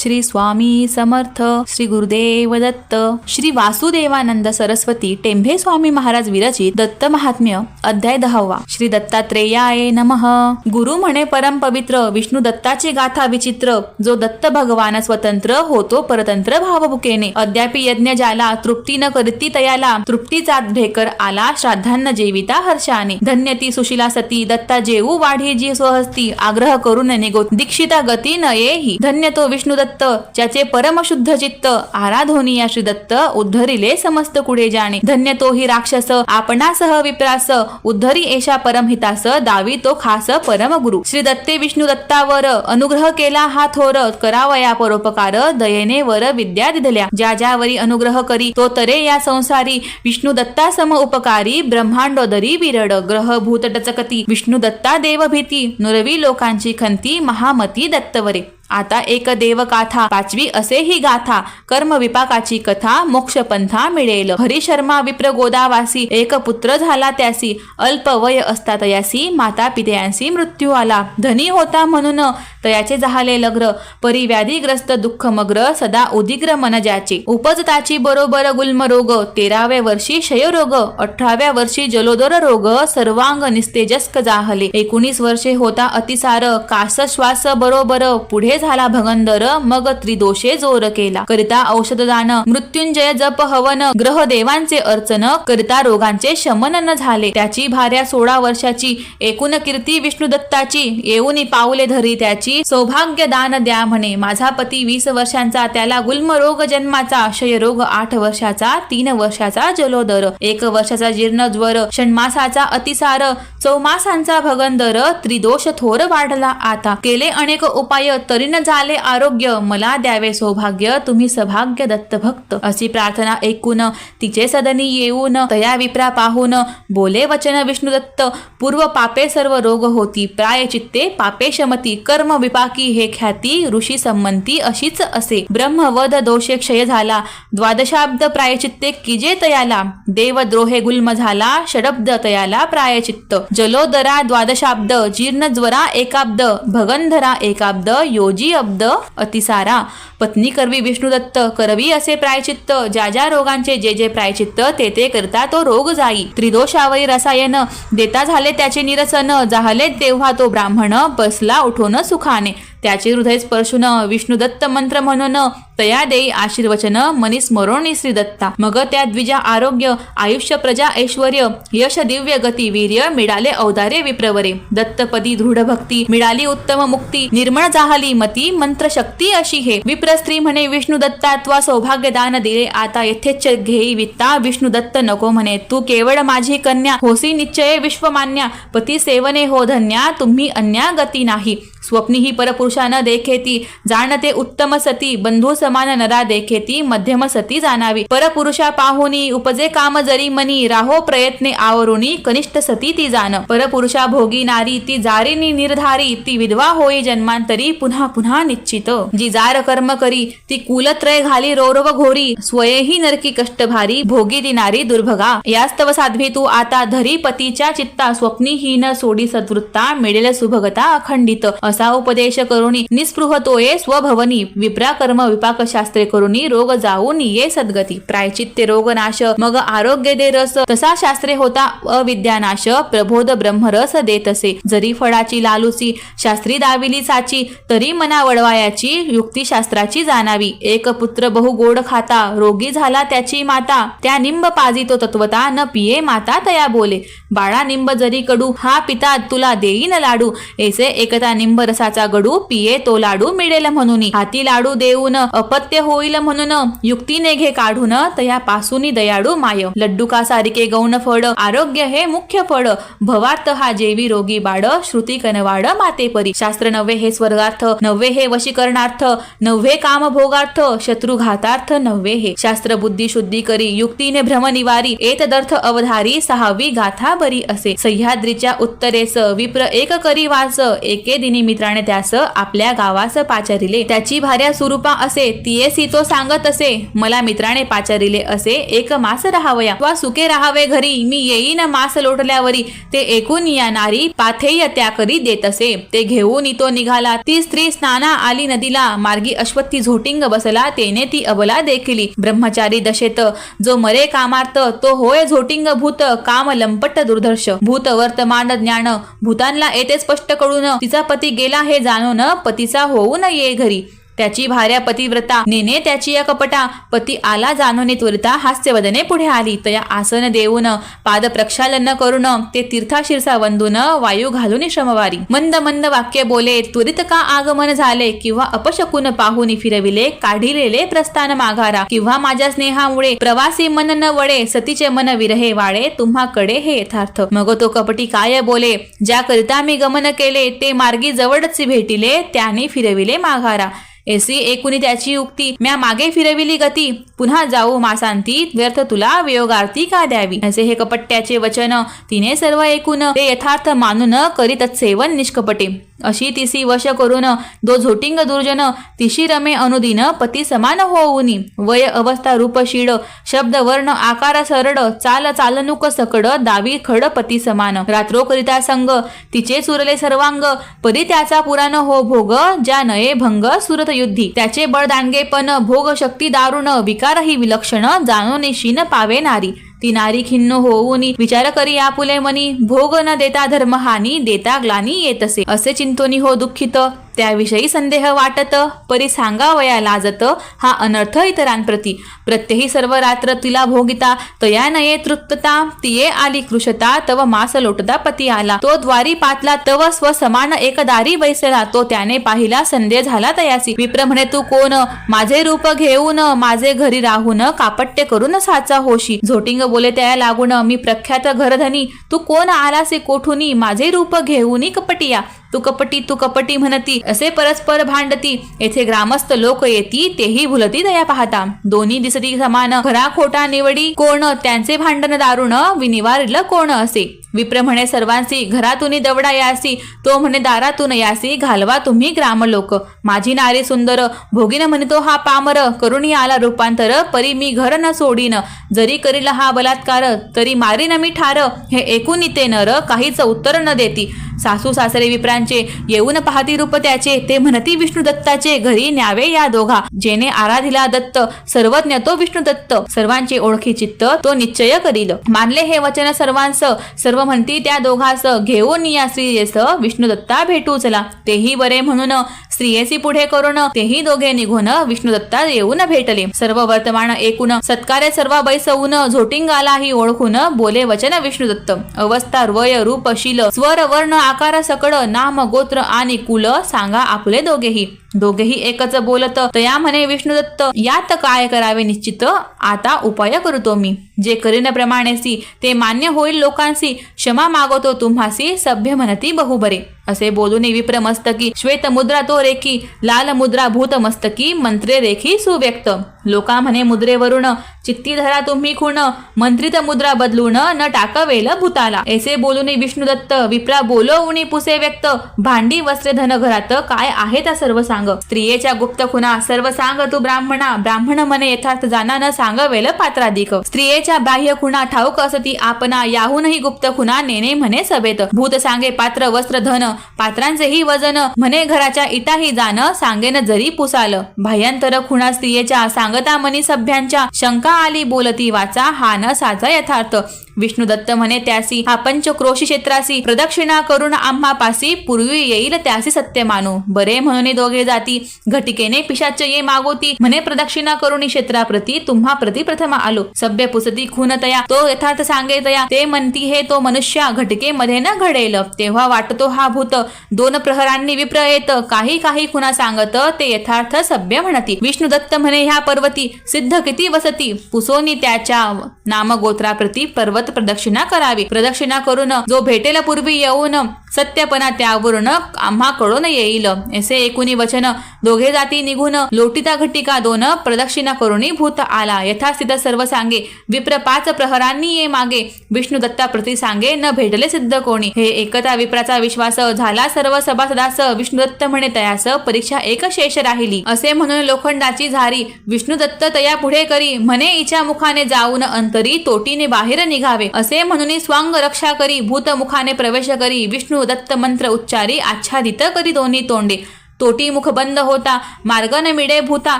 श्री स्वामी समर्थ श्री गुरुदेव दत्त श्री वासुदेवानंद सरस्वती टेंभे स्वामी महाराज विरचित दत्त महात्म्य अध्याय दहावा. श्री दत्तात्रेयाय नमः. गुरु म्हणे परम पवित्र विष्णू दत्ताची गाथा विचित्र जो दत्त भगवान स्वतंत्र होतो परतंत्र भावभुकेने अद्यापि यज्ञ ज्याला तृप्ती न करती तयाला तृप्तीचा ढेकर आला श्राद्धांना जेविता हर्षाने. धन्य ती सुशिला सती दत्ता जेऊ वाढी जी स्वहस्ती आग्रह करून निगो दीक्षिता गती न येही. धन्य तो विष्णू दत्त ज्याचे परमशुद्ध चित्त आराधोनी या श्री दत्त उद्धरिले समस्त कुढे जाणे. धन्य तो ही राक्षस आपणासह विप्रास उद्धरी एशा परमहितास दावी तो खास परम गुरु श्री दत्ते विष्णू दत्तावर अनुग्रह केला हा थोर करावया परोपकार दयेने वर विद्या दिधल्या. ज्या ज्यावरी अनुग्रह करी तो तरे या संसारी. विष्णू दत्ता सम उपकारी ब्रह्मांडोदरी विरड ग्रह भूत टचकती. विष्णू दत्ता देव भीती नुरवी लोकांची खंती महामती दत्तवरे. आता एक देवकाथा पाचवी असे ही गाथा. कर्म विपाकाची कथा मोक्ष पंथा मिळेल. हरी शर्मा विप्र गोदावासी एक पुत्र झाला त्यासी. अल्प वय असता तयासी माता पित्यांसी मृत्यू आला. धनी होता म्हणून तयाचे झाले लग्र परिव्याधीग्रस्त दुःख मग्र सदा उदिग्र मनजाचे. उपजताची बरोबर गुल्म रोग तेराव्या वर्षी क्षयरोग अठराव्या वर्षी जलोदर रोग सर्वांग निस्तेजस्क जाहले. एकोणीस वर्षे होता अतिसार कास श्वास बरोबर पुढे झाला भगंदर मग त्रिदोषे जोर केला. करिता औषध दान मृत्युंजय जप हवन ग्रह देवांचे अर्चन करिता रोगांचे शमन झाले. त्याची भार्या सोळा वर्षाची एकूण कीर्ती विष्णू दत्ताची येऊन पाऊले धरी त्याची सौभाग्य दान द्या म्हणे. माझा पती वीस वर्षांचा त्याला गुल्म रोग जन्माचा क्षयरोग आठ वर्षाचा तीन वर्षाचा जलोदर. एक वर्षाचा जीर्ण ज्वर षण्मासाचा अतिसार चौमासांचा भगंदर त्रिदोष थोर वाढला आता. केले अनेक उपाय तरी न झाले आरोग्य मला द्यावे सौभाग्य तुम्ही सभाग्य दत्त भक्त. अशी प्रार्थना ऐकून तिचे सदनी येऊन तया विप्रा पाहून बोले वचन विष्णुदत्त पूर्व पापे सर्व रोग होती प्राय चित्ते पापे शमती कर्म विपाकी हे ख्याती ऋषी संमंती अशीच असे. ब्रह्मवध दोषे क्षय झाला द्वादशाब्द प्रायचित्ते किजे तयाला देवद्रोहे गुल्म झाला षडब्द तयाला प्रायचित्त. जलोदरा द्वादशाब्द जीर्ण ज्वरा एकाब्द भगंधरा एकाब्द योज अब्द अतिसारा. पत्नी करवी विष्णुदत्त करवी असे प्रायचित्त. ज्या ज्या रोगांचे जे जे प्रायचित्त ते ते करता तो रोग जाई. त्रिदोषावरी रसायन देता झाले त्याचे निरसन. जाहले तेव्हा तो ब्राह्मण बसला उठोन सुखाने. त्याचे हृदय स्पर्शून विष्णुदत्त मंत्र म्हणून तया देई आशीर्वचन मनी स्मरोणी श्री दत्ता. मग त्या द्विजा आरोग्य आयुष्य प्रजा ऐश्वर यश दिव्य गती वीर्य मिळाले औदार्य विप्रवरे. दत्तपदी दृढ भक्ती मिळाली उत्तम मुक्ती निर्मळ जाहली मती मंत्र शक्ती अशी हे. विप्र स्त्री म्हणे विष्णू दत्तात्वा सौभाग्य दान दिले आता यथेच घेई वित्ता विष्णू दत्त नको म्हणे. तू केवळ माझी कन्या होसी निश्चय विश्वमान्या. पती सेवने हो धन्या तुम्ही अन्या गती नाही. स्वप्नी ही परपुरुषा न देखेती जाणते उत्तम सती बंधू समान नरा देखेती मध्यम सती जाणावी. परपुरुषा पाहुनी उपजे काम जरी मनी राहो प्रयत्ने आवरुणी कनिष्ठ सती ती जाण. परपुरुषा भोगी नारी ती जारीनी निर्धारी ती विधवा होई जन्मांतरी पुन्हा पुन्हा निश्चित. जी जार कर्म करी ती कुलत्रय घाली रौरव घोरी स्वयेही नरकी कष्ट भारी भोगी ती नारी दुर्भगा. यास्तव साध्वी तू आता धरी पतीच्या चित्ता स्वप्नी ही न सोडी सद्वृत्ता मिळेल सुभगता अखंडित. असा उपदेश करुणी निस्पृहतोये स्वभवनी विप्रा कर्म विपाक शास्त्रे करुणी रोग जाऊन ये सद्गती. प्रायचित्ते रोग नाश मग आरोग्य दे रस. तसा शास्त्रे होता अविद्यानाश प्रबोध ब्रह्मरस देत असे जरी फळाची लालुसी शास्त्री दाविली साची तरी मना वडवायाची युक्तीशास्त्राची जाणावी. एक पुत्र बहु गोड खाता रोगी झाला त्याची माता. त्या निंब पाजी तो तत्वता न पिये माता तया बोले. बाळा निंब जरी कडू हा पिता तुला देईन लाडू. ऐसे एकता निंब रसाचा गडू पिये तो लाडू मिळेल म्हणून. हाती लाडू देऊन अपत्य होईल म्हणून. युक्तीने घे काढून तया पासूनी दयाळू माय. लड्डू का सारिके गौण फळ? आरोग्य हे मुख्य फळ. भवार्थ हा जेवी रोगी बाळ श्रुती कनवाड माते परी. शास्त्र नव्हे हे स्वर्गार्थ नव्हे हे वशीकरणार्थ नव्हे काम भोगार्थ शत्रुघातार्थ नव्हे हे. शास्त्र बुद्धी शुद्धी करी युक्तीने भ्रम निवारी. एतदर्थ अवधारी सहावी गाथा बरी असे. सह्याद्रीच्या उत्तरेस विप्र एक करी वास. एके दिनी मित्राने त्यास आपल्या गावास पाचारिले. त्याची भार्या स्वरूपा असे तियेसी तो सांगत असे मला मित्राने पाचारिले असे एक मास राहावया. वा सुके राहावे घरी मी येईन मास लोटल्यावरी. ते एकूण या नारी पाथेय त्या करी देत असे. ते घेऊन तो निघाला. ती स्त्री स्नाना आली नदीला. मार्गी अश्वत्थी झोटिंग बसला. तेने ती अबला देखिली. ब्रह्मचारी दशेत जो मरे कामार्थ तो होय झोटिंग भूत काम लंपट दुर्धर्ष. भूत वर्तमान ज्ञान. भूतांना येते स्पष्ट कळून तिचा पती गेला हे जाणून पतीचा होऊ न ये घरी. त्याची भार्या पतिव्रता नेने त्याची या कपटा. पती आला जाणून त्वरिता हास्यवदने पुढे आली. तया आसन देऊन पाद प्रक्षालन करून ते तीर्थाशिरसा वंदून वायू घालून श्रमवारी. मंद मंद वाक्य बोले त्वरित का आगमन झाले? किंवा अपशकून पाहून फिरविले काढिलेले प्रस्थान माघारा. किंवा माझ्या स्नेहामुळे प्रवासी मन न वळे सतीचे मन विरहे वाळे तुम्हाकडे हे यथार्थ. मग तो कपटी काय बोले? ज्या करिता मी गमन केले ते मार्गी जवळच भेटिले त्याने फिरविले माघारा. एसी एकूणी त्याची उक्ती. म्या मागे फिरविली गती. पुन्हा जाऊ मासांती व्यर्थ तुला वियोगार्थी का द्यावी? असे हे कपट्याचे वचन तिने सर्व ऐकून ते यथार्थ मानून करीत सेवन निष्कपटे. अशी तिसी वश करून दो झोटिंग दुर्जन तिशी रमे अनुदिन पती समान होऊनी. वय अवस्था रूपशीड शब्द वर्ण आकार सरड चाल चालनुक सकड दावी खड पती समान. रात्रो करिता संग तिचे सुरले सर्वांग परी त्याचा पुराण हो भोग ज्या नये भंग सुरत युद्धी. त्याचे बळदांडगे पण भोग शक्ती दारुण विकारही विलक्षण जाणून शीन पावे नारी. ती नारी खिन्न होऊन विचार करी आपुले मनी भोग न देता धर्महानी देता ग्लानी येतसे. असे चिंतोनी हो दुःखित. त्याविषयी संदेह वाटत परी सांगावया लाजत हा अनर्थ इतरांप्रती. प्रत्यही सर्व रात्र तिला भोगिता तया नये तृप्तता तिये आली कृशता तव मास लोटता पती आला. तो द्वारी पातला तव स्वसमान एकदारी बैसला तो त्याने पाहिला संदेह झाला तयासी. विप्र म्हणे तू कोण? माझे रूप घेऊन माझे घरी राहून कापट्य करून साचा होशी. झोटिंग बोले त्या लागून मी प्रख्यात घरधनी. तू कोण आलासे कोठुनी? माझे रूप घेऊनी कपटिया. तू कपटी तू कपटी म्हणती. असे परस्पर भांडती. येथे ग्रामस्थ लोक येती तेही भुलती दया पाहता. दोन्ही दिसती समान. खरा खोटा निवडी कोण त्यांचे भांडण दारुण विनिवारिल कोण असे. विप्र म्हणे सर्वांसी घरातून दवडा यासी. तो म्हणे दारातून यासी घालवा तुम्ही ग्राम लोक माझी नारी सुंदर भोगीन म्हणतो हा पामर. करुणी आला रूपांतर परी मी घर न सोडीन. जरी करील हा बलात्कार तरी मारीन मी ठार. हे ऐकून ते नर काहीच उत्तर न देती. सासू सासरे विप्रां दत्तांचे येऊन पाहती रूप त्याचे ते म्हणती विष्णू दत्ताचे. घरी न्यावे या दोघा. जेने आराधिला दत्त. सर्वज्ञ तो विष्णू दत्त. सर्वांचे ओळखी चित्त तो निश्चय करील. मानले हे वचन सर्वांस. सर्व म्हणती त्या दोघास घेऊन या स्त्रियेस विष्णू दत्ता भेटू चला तेही बरे म्हणून स्त्रियेसी पुढे करून तेही दोघे निघून विष्णू दत्ता येऊन भेटले. सर्व वर्तमान एकूण सत्कार्य सर्व बैसवून झोटिंगालाही ओळखून बोले वचन विष्णू दत्त. अवस्था वय रूप शील स्वर वर्ण आकार सकड नाम गोत्र आणि कुल सांगा आपले दोघेही. दोघेही एकच बोलत तया म्हणे विष्णुदत्त यात काय करावे निश्चित? आता उपाय करतो मी. जे करीनप्रमाणेसी ते मान्य होईल लोकांसी. क्षमा मागवतो तुम्हासी सभ्य म्हणती बहुबरे. असे बोलून विप्र मस्तकी श्वेत मुद्रा तो रेखी लाल मुद्रा भूत मस्तकी मंत्रे रेखी सुव्यक्त. लोका म्हणे मुद्रेवरून चित्ती धरा तुम्ही खूण मंत्रित मुद्रा बदलून न टाकवेल भूताला. ऐसे बोलून विष्णुदत्त विप्रा बोलवून पुसे व्यक्त. भांडी वस्त्रे धन घरात काय आहे त्या सर्व सांग स्त्रियेच्या गुप्त खुना सर्व सांग तू ब्राह्मणा. ब्राह्मण मने यथार्थ जाना न सांगवेल पात्राधिक. स्त्रियेच्या बाह्य खुणा ठाऊक असती आपणा याहूनही गुप्त खुना नेणे म्हणे सभेत. भूत सांगे पात्र वस्त्र धन पात्रांचेही वजन म्हणे घराच्या इटाही जाण सांगेन जरी पुसाल. भायंतर खुणा स्त्रियेच्या सांगता मनी सभ्यांच्या. शंका आली बोलती वाचा हा न साचा यथार्थ. विष्णू दत्त म्हणे त्यासी हा चक्रोशी क्षेत्रासी. प्रदक्षिणा करून आम्हा पासी पूर्वी येईल त्यासी सत्य मानू. बरे म्हणून दोघे जाती. घटिकेने पिशाच ये मागोती. म्हणे प्रदक्षिणा करून क्षेत्राप्रती तुम्हा प्रति प्रथम आलो. सभ्य पुसती खून तया. तो यथार्थ सांगे तया. ते म्हणती हे तो मनुष्य घटिकेमध्ये न घडेल. तेव्हा वाटतो हा भूत. दोन प्रहरांनी विप्र येत. काही काही खुना सांगत ते यथार्थ सभ्य म्हणती. विष्णू दत्त म्हणे ह्या पर्वती सिद्ध किती वसती? पुसोनी त्याच्या नामगोत्राप्रती पर्वत प्रदक्षिणा करावी. प्रदक्षिणा करून जो भेटेल पूर्वी येऊन सत्यपणा त्यावरून आम्हाकडून येईल. असे एकूणी वचन दोघे जाती निघून लोटिता घटिका दोन प्रदक्षिणा करुणी भूत आला. यथास्थित सर्व सांगे विप्र पाच प्रहरांनी ये मागे. विष्णू दत्ता प्रति सांगे न भेटले सिद्ध कोणी. हे एकता विप्राचा विश्वास झाला. सर्व सभासदास विष्णुदत्त म्हणे तयास परीक्षा एक शेष राहिली. असे म्हणून लोखंडाची झारी. विष्णुदत्त तया पुढे करी. म्हणे इच्या मुखाने जाऊन अंतरी तोटीने बाहेर निघावे. असे म्हणून स्वांग रक्षा करी. भूत मुखाने प्रवेश करी. विष्णू दत्त मंत्र उच्चारी आच्छादित करी दोन्ही तोंडे. तोटी मुख बंद होता मार्ग न मिडे भूता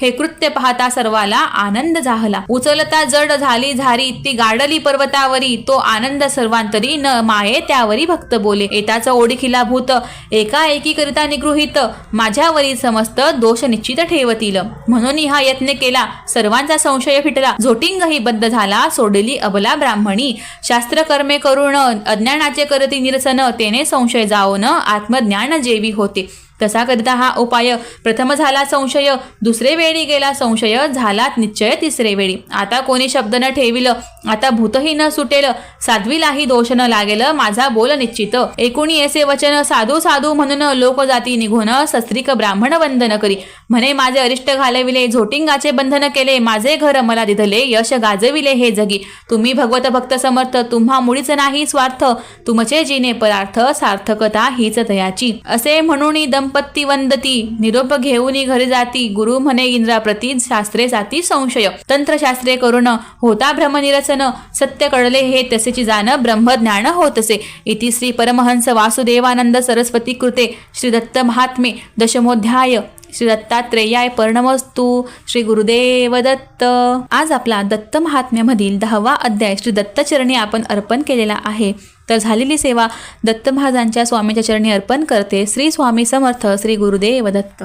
हे कृत्य पाहता सर्वाला आनंद झाला. उचलता जड झाली झारी ती गाडली पर्वतावरी तो आनंद सर्वांतरी न माये त्यावरी भक्त बोले. येताच ओळखीला भूत एका एकी करिता निगृहित माझ्यावरी समस्त दोष निश्चित ठेवतील. म्हणून हा यत्न केला सर्वांचा संशय फिटला. झोटिंगही बद्ध झाला सोडली अबला ब्राह्मणी. शास्त्र कर्मे करून अज्ञानाचे करती निरसन तेने संशय जाऊन आत्मज्ञान जेवी होते. तसा करिता हा उपाय? प्रथम झाला संशय दुसरे वेळी गेला संशय झाला निश्चय तिसरे वेळी. आता कोणी शब्द न ठेविल आता भूतही न सुटेल साध्वीलाही दोष न लागेल माझा बोल निश्चित. एकूणी असे वचन साधू साधू म्हणून लोकजाती निघून सस्त्रिक ब्राह्मण वंदन करी. म्हणे माझे अरिष्ट घालविले झोटिंगाचे बंधन केले माझे घर मला दिधले यश गाजविले हे जगी. तुम्ही भगवत भक्त समर्थ तुम्हा मुळीच नाही स्वार्थ तुमचे जिने परार्थ सार्थकता हीच दयाची. असे म्हणून संपत्ती वंदती निरोप घेऊन घरी जाती गुरु म्हणे इंद्राप्रती शास्त्रे जाती संशय. तंत्रशास्त्रे करून होता भ्रमनिरसन सत्य कळले हे तसेची जाण ब्रह्मज्ञान होतसे. इति श्री परमहंस वासुदेवानंद सरस्वती कृते श्री दत्त महात्मे दशमोध्याय. श्री दत्तात्रेयाय पर्णमस्तू श्री गुरुदेव दत्त आज आपला दत्त महात्म्यामधील दहावा अध्याय श्री दत्तचरणी आपण अर्पण केलेला आहे. तर झालेली सेवा दत्त महाराजांच्या स्वामीच्या चरणी अर्पण करते श्री स्वामी समर्थ श्री गुरुदेव दत्त